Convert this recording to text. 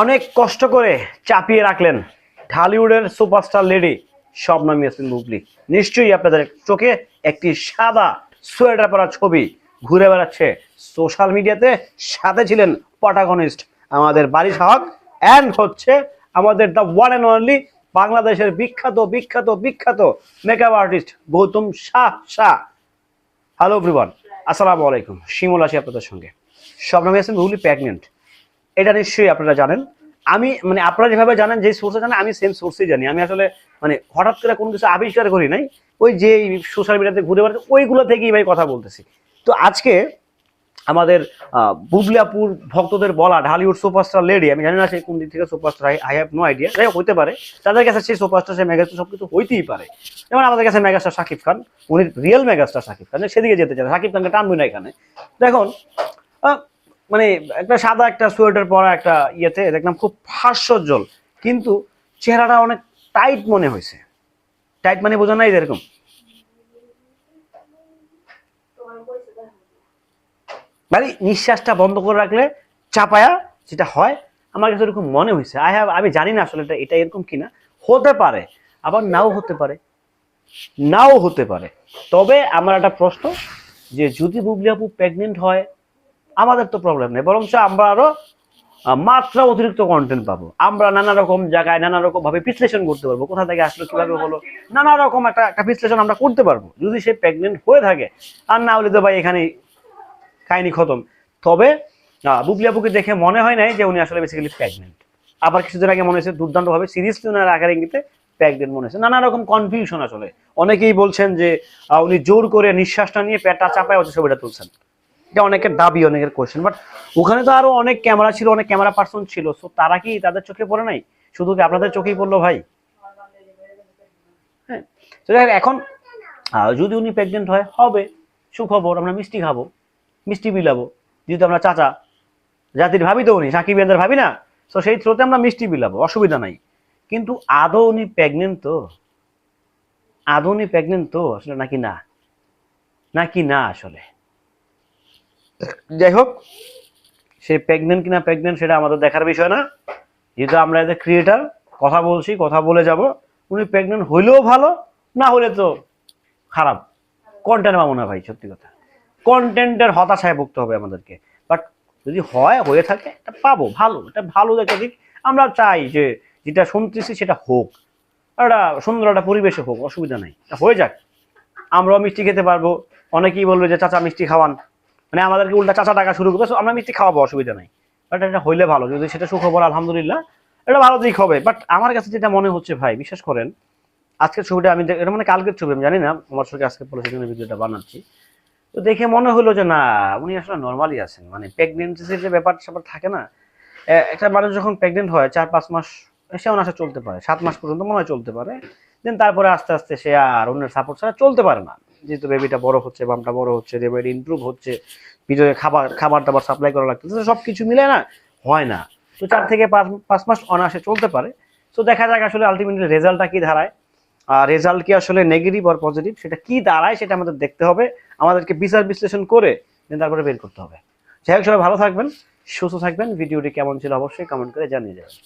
অনেক কষ্ট করে চাপিয়ে রাখলেন ঢালিউডের সুপারস্টার লেডি শবনম ইয়াসমিন বুবলি। নিশ্চয়ই আপনাদের চোখে একটি সাদা সোয়েটার পরা ছবি ঘুরে বেড়াচ্ছে। সোশ্যাল মিডিয়াতে সাথে ছিলেন পটাগনিস্ট আমাদের বাড়ি সাহক অ্যান্ড হচ্ছে আমাদের দ্য ওয়ান অ্যান্ড অনলি বাংলাদেশের বিখ্যাত বিখ্যাত বিখ্যাত makeup artist Goutam Shah Shah. Hello everyone আসসালামু আলাইকুম। শিমুল আছি আপনাদের সঙ্গে। শবনম ইয়াসমিন বুবলি প্রেগনেন্ট এটা নিশ্চয়ই আপনারা জানেন। আমি মানে আপনারা যেভাবে জানেন যে সোর্সে জানেন, আমি সেম সোর্সেই জানি। আমি আসলে মানে হঠাৎ করে কোনো কিছু আবিষ্কার করি নাই। ওই যে সোশ্যাল মিডিয়াতে ঘুরে বেড়াচ্ছে ওইগুলো থেকেই ভাই কথা বলতেছি। তো আজকে আমাদের বুবলিয়াপুর ভক্তদের বলা ঢালিউড সুপারস্টার লেডি আমি জানি না সেই কোন দিক থেকে superstar I have no idea যাই হইতে পারে। তাদের কাছে সেই সুপারস্টার সেই মেগাস্টার সব কিছু হইতেই পারে। যেমন আমাদের কাছে মেগাস্টার শাকিব খান, উনি রিয়েল মেগাস্টার শাকিব খান। সেদিকে যেতে চান শাকিব খানকে টানবি না এখানে। দেখুন মানে একটা সাদা একটা সোয়েটার পরা একটা ইয়েতে দেখলাম খুব হাস্যজ্জ্বল। কিন্তু চেহারাটা অনেক টাইট মনে হয়েছে। টাইট মানে বোঝা নাই এরকম। মানে নিঃশ্বাসটা বন্ধ করে রাখলে চাপায়া যেটা হয়, আমার কাছে এরকম মনে হয়েছে। আই হ্যাভ আমি জানি না আসলে এটা এটা এরকম কিনা। হতে পারে, আবার নাও হতে পারে। নাও হতে পারে। তবে আমার একটা প্রশ্ন, যে যদি বুবলি আপু প্রেগনেন্ট হয় আমাদের তো প্রবলেম নেই বরঞ্চ আমরা আরও মাত্রা অতিরিক্ত কন্টেন্ট পাবো। আমরা নানা রকম জায়গায় নানা রকম ভাবে বিশ্লেষণ করতে পারব কোথা থেকে আসলো কীভাবে হলো নানা রকম একটা একটা বিশ্লেষণ আমরা করতে পারব যদি সে প্রেগনেন্ট হয়ে থাকে। আর না হলে তো ভাই এখানে কাহিনী খতম। তবে আহ, বুবলি দেখে মনে হয় নাই যে উনি আসলে বেসিক্যালি প্রেগনেন্ট আবার কিছুদিন আগে মনে হয়েছে দুর্দান্তভাবে সিরিয়াসলি ওনার আকার ইঙ্গিতে প্রেগনেন্ট মনে হয়েছে। নানা রকম কনফিউশন আসলে। অনেকেই বলছেন যে উনি জোর করে নিঃশ্বাসটা নিয়ে পেটটা চাপায় হচ্ছে ছবিটা তুলছেন। এটা অনেকের দাবি, অনেকের কোশ্চেন বাট ওখানে তো আরও অনেক ক্যামেরা ছিল, অনেক ক্যামেরা পার্সন ছিল সো তারা কি তাদের চোখে পড়ে নাই? শুধু কি আপনাদের চোখেই পড়ল ভাই? হ্যাঁ এখন যদি উনি প্রেগনেন্ট হয়, হবে সুখবর আমরা মিষ্টি খাব, মিষ্টি বিলাবো যেহেতু আমরা চাচা, জাতির ভাবি তো উনি, সাকিব ইয়ানদের ভাবি না তো সেই থ্রোতে আমরা মিষ্টি বিলাবো অসুবিধা নাই। কিন্তু আদৌ উনি প্রেগনেন্ট তো? আদৌ উনি প্রেগনেন্ট তো? আসলে নাকি না? নাকি না আসলে? যাই হোক সে প্রেগনেন্ট কিনা প্রেগনেন্ট সেটা আমাদের দেখার বিষয় না। যেহেতু আমরা এদের ক্রিয়েটার কথা বলছি, কথা বলে যাব। উনি প্রেগনেন্ট হইলেও ভালো, না হলে তো খারাপ। কন্টেন্ট পাবো না ভাই, সত্যি কথা। কন্টেন্টের হতাশায় ভুগতে হবে আমাদেরকে। বাট যদি হয়, হয়ে থাকে, এটা পাবো, ভালো, এটা ভালো একটা দিক। আমরা চাই যে যেটা শুনতেছি সেটা হোক। একটা সুন্দর একটা পরিবেশে হোক, অসুবিধা নাই। হয়ে যাক। আমরাও মিষ্টি খেতে পারব। অনেকেই বলবে যে, চাচা, মিষ্টি খাওয়ান। মানে আমাদেরকে উল্টা চাচা টাকা শুরু করবে আমরা মিষ্টি খাওয়াবো, অসুবিধা নাই। বাট এটা হইলে ভালো, যদি সেটা সুখবর, আলহামদুলিল্লাহ, এটা ভালো দিক হবে। বাট আমার কাছে যেটা মনে হচ্ছে ভাই, বিশ্বাস করেন, আজকের ছবিটা আমি এটা মানে কালকের ছবি, আমি জানি না, আমার সঙ্গে আজকে সেখানে ভিডিওটা বানাচ্ছি। তো দেখে মনে হলো যে না, উনি আসলে নর্মালি আছেন। মানে প্রেগনেন্সির যে ব্যাপার স্যাপার থাকে না একটা মানুষ যখন প্রেগনেন্ট হয়, চার পাঁচ মাস সে অনাসে চলতে পারে। সাত মাস পর্যন্ত মনে হয় চলতে পারে। দেন তারপরে আস্তে আস্তে সে আর অন্যের সাপোর্ট ছাড়া চলতে পারে না। যেহেতু বেবিটা বড় হচ্ছে বামটা বড় হচ্ছে বেবিটা ইমপ্রুভ হচ্ছে ভিতরে খাবার খাবার দাবার সাপ্লাই করা লাগতেছে সব কিছু মিলে না হয় না। তো চার থেকে পাঁচ পাঁচ মাস অনাসে চলতে পারে। তো দেখা যাক আসলে আলটিমেটলি রেজাল্টটা কি দাঁড়ায়। আর রেজাল্ট কি আসলে নেগেটিভ আর পজিটিভ সেটা কি দাঁড়ায় সেটা আমাদের দেখতে হবে। আমাদেরকে বিচার বিশ্লেষণ করে then তারপরে বের করতে হবে। যাই হোক, সবাই ভালো থাকবেন, সুস্থ থাকবেন। ভিডিওটি কেমন ছিল অবশ্যই কমেন্ট করে জানিয়ে যাবেন।